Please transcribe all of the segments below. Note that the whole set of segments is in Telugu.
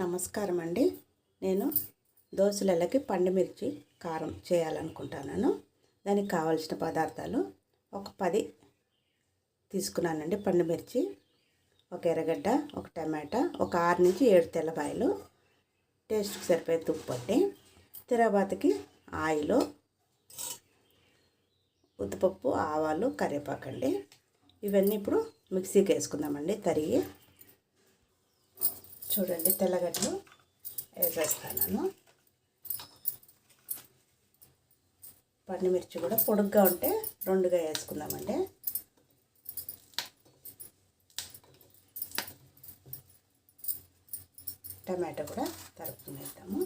నమస్కారం అండి నేను దోశలకి పండుమిర్చి కారం చేయాలనుకుంటున్నాను. దానికి కావలసిన పదార్థాలు ఒక పది తీసుకున్నానండి పండుమిర్చి ఒక ఎర్రగడ్డ ఒక టమాటా ఒక ఆరు నుంచి ఏడు తెల్లబాయలు టేస్ట్కి సరిపోయే తుప్పట్టి తిరగబాతకి ఆయిల్ ఉద్దిపప్పు ఆవాలు కరివేపాకండి. ఇవన్నీ ఇప్పుడు మిక్సీకి వేసుకుందామండి తరిగి. చూడండి తెల్లగడ్డలు వేసేస్తాను. పండుమిర్చి కూడా పొడుగ్గా ఉంటే రెండుగా వేసుకుందామండి. టమాటో కూడా తరుపుకునేద్దాము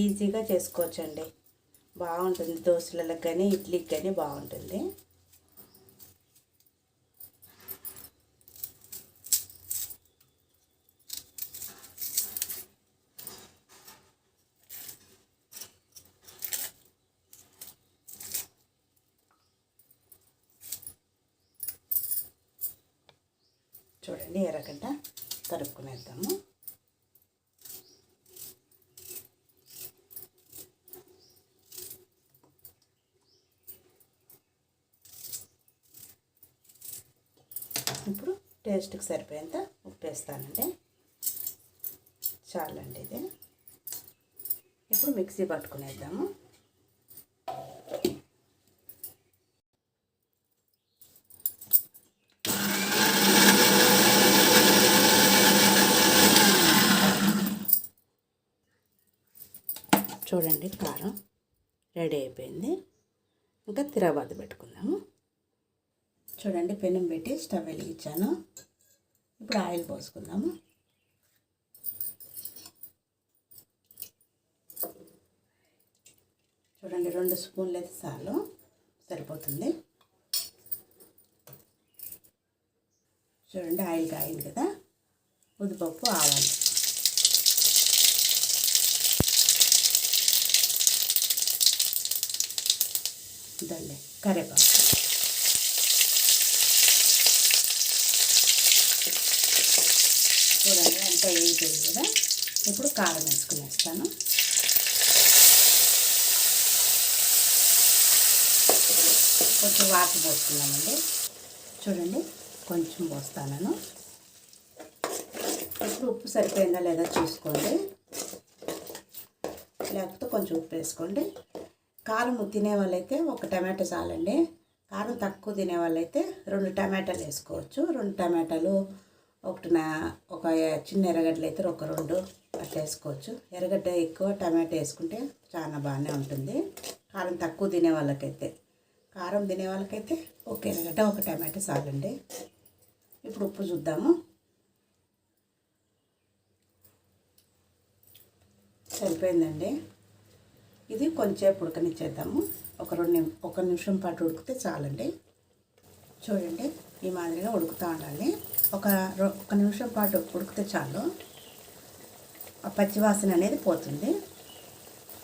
ఈజీగా చేసుకోవచ్చండి. బాగుంటుంది. దోశలకు కానీ ఇడ్లీకి కానీ బాగుంటుంది. చూడండి ఎర్రగడ్డ తరుపుకునేద్దాము. ఇప్పుడు టేస్ట్కి సరిపోయేంత ఉప్పు వేస్తానండి. చాలండి ఇది. ఇప్పుడు మిక్సీ పట్టుకునేద్దాము. చూడండి కారం రెడీ అయిపోయింది. ఇంకా తిరగబాత పెట్టుకుందాము. చూడండి పెనం పెట్టి స్టవ్ వెలిగించాను. ఇప్పుడు ఆయిల్ పోసుకుందాము. చూడండి రెండు స్పూన్లు అయితే చాలు. సరిపోతుంది. చూడండి ఆయిల్ కాయింది కదా. ఉద్దిపప్పు ఆవాలి. దండి కరివేపాకు చూడండి ఎంత వేయిపోయింది కదా. ఇప్పుడు కారం వేసుకునేస్తాను. కొంచెం వాటర్ పోసుకున్నామండి చూడండి కొంచెం పోస్తాను ఇప్పుడు ఉప్పు సరిపోయిందా లేదా చూసుకోండి. లేకపోతే కొంచెం ఉప్పు వేసుకోండి. కారం తినే వాళ్ళైతే ఒక టమాటా చాలండి. కారం తక్కువ తినే వాళ్ళైతే రెండు టమాటాలు వేసుకోవచ్చు. రెండు టమాటాలు ఒకటి నా ఒక చిన్న ఎర్రగడ్డలు అయితే ఒక రెండు అట్లా వేసుకోవచ్చు. ఎర్రగడ్డ ఎక్కువ టమాటా వేసుకుంటే చాలా బాగానే ఉంటుంది. కారం తక్కువ తినే వాళ్ళకైతే. కారం తినే వాళ్ళకైతే ఒక ఎర్రగడ్డ ఒక టమాటా చాలండి ఇప్పుడు ఉప్పు చూద్దాము. సరిపోయిందండి. ఇది కొంచెంసేపు ఉడకనిచ్చేద్దాము. ఒక రెండు ఒక నిమిషం పాటు ఉడికితే చాలండి. చూడండి ఈ మాదిరిగా ఉడుకుతూ ఉండాలి. ఒక ఒక నిమిషం పాటు ఉడికితే చాలు. ఆ పచ్చివాసన అనేది పోతుంది.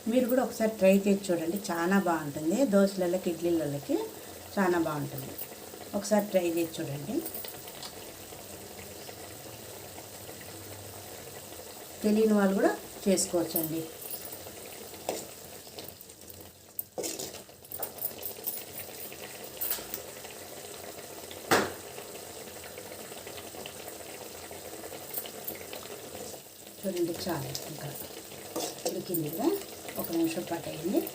మీరు కూడా ఒకసారి ట్రై చేసి చూడండి. చాలా బాగుంటుంది. దోశలకి ఇడ్లీలకి చాలా బాగుంటుంది. ఒకసారి ట్రై చేసి చూడండి. తెలియని వాళ్ళు కూడా చేసుకోవచ్చండి. చూడండి చాలు ఇంకా. ఉడికింది కదా? ఒక నిమిషం పాటు అయింది.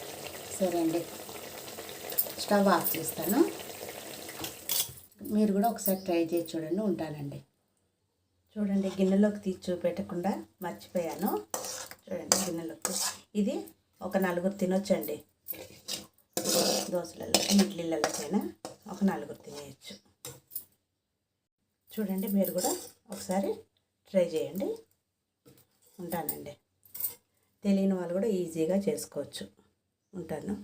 సరే అండి స్టవ్ ఆఫ్ చేస్తాను. మీరు కూడా ఒకసారి ట్రై చేసి చూడండి ఉంటానండి. చూడండి గిన్నెలోకి తీసి చూపెట్టకుండా మర్చిపోయాను. చూడండి గిన్నెలోకి ఇది ఒక నలుగురు తినొచ్చండి. దోశలలో ఇడ్లీలలోకైనా ఒక నలుగురు తినేయచ్చు. చూడండి మీరు కూడా ఒకసారి ట్రై చేయండి. ఉంటానండి. తెలియని వాళ్ళు కూడా ఈజీగా చేసుకోవచ్చు. ఉంటాను.